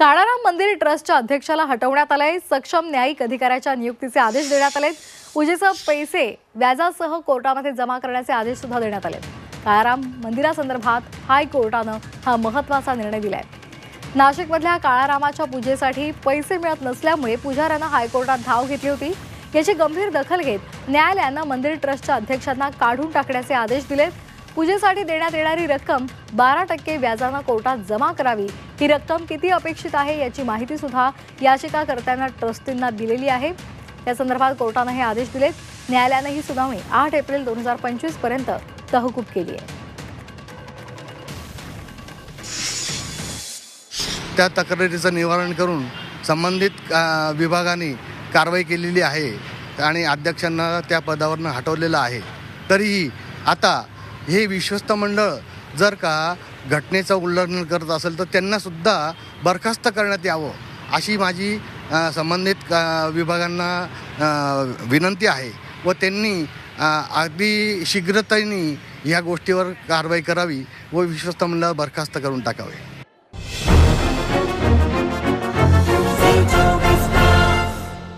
काळाराम मंदिर ट्रस्टच्या अध्यक्षाला हटवण्यात आलंय. सक्षम न्यायिक अधिकाऱ्याच्या नियुक्तीचे आदेश देण्यात आलेत. पूजेचे पैसे व्याजासह कोर्टामध्ये जमा करण्याचे आदेश सुद्धा देण्यात आलेत. काळाराम मंदिरासंदर्भात हायकोर्टानं हा महत्त्वाचा निर्णय दिलाय. नाशिकमधल्या काळारामाच्या पूजेसाठी पैसे मिळत नसल्यामुळे पुजाऱ्यानं हायकोर्टात धाव घेतली होती. याची गंभीर दखल घेत न्यायालयानं मंदिर ट्रस्टच्या अध्यक्षांना काढून टाकण्याचे आदेश दिलेत. पूजेसाठी देण्यात येणारी रक्कम बारा टक्के व्याजानं कोर्टात जमा करावी. ही रक्कम किती अपेक्षित आहे याची माहिती सुद्धा याचिकाकर्त्यांना ट्रस्टींना दिलेली आहे. या संदर्भात कोर्टानं हे आदेश दिलेत. न्यायालयानं ही सुनावणी आठ एप्रिल दोन हजार पंचवीसपर्यंत तहकूब केली आहे. त्या तक्रारीचं निवारण करून संबंधित विभागाने कारवाई केलेली आहे आणि अध्यक्षांना त्या पदावरनं हटवलेलं आहे. तरीही आता हे विश्वस्त मंडळ जर का घटनेचं उल्लंघन करत असेल तर त्यांनासुद्धा बरखास्त करण्यात यावं अशी माझी संबंधित विभागांना विनंती आहे व त्यांनी अगदी शीघ्रतेने ह्या गोष्टीवर कारवाई करावी व विश्वस्त मंडळ बरखास्त करून टाकावे.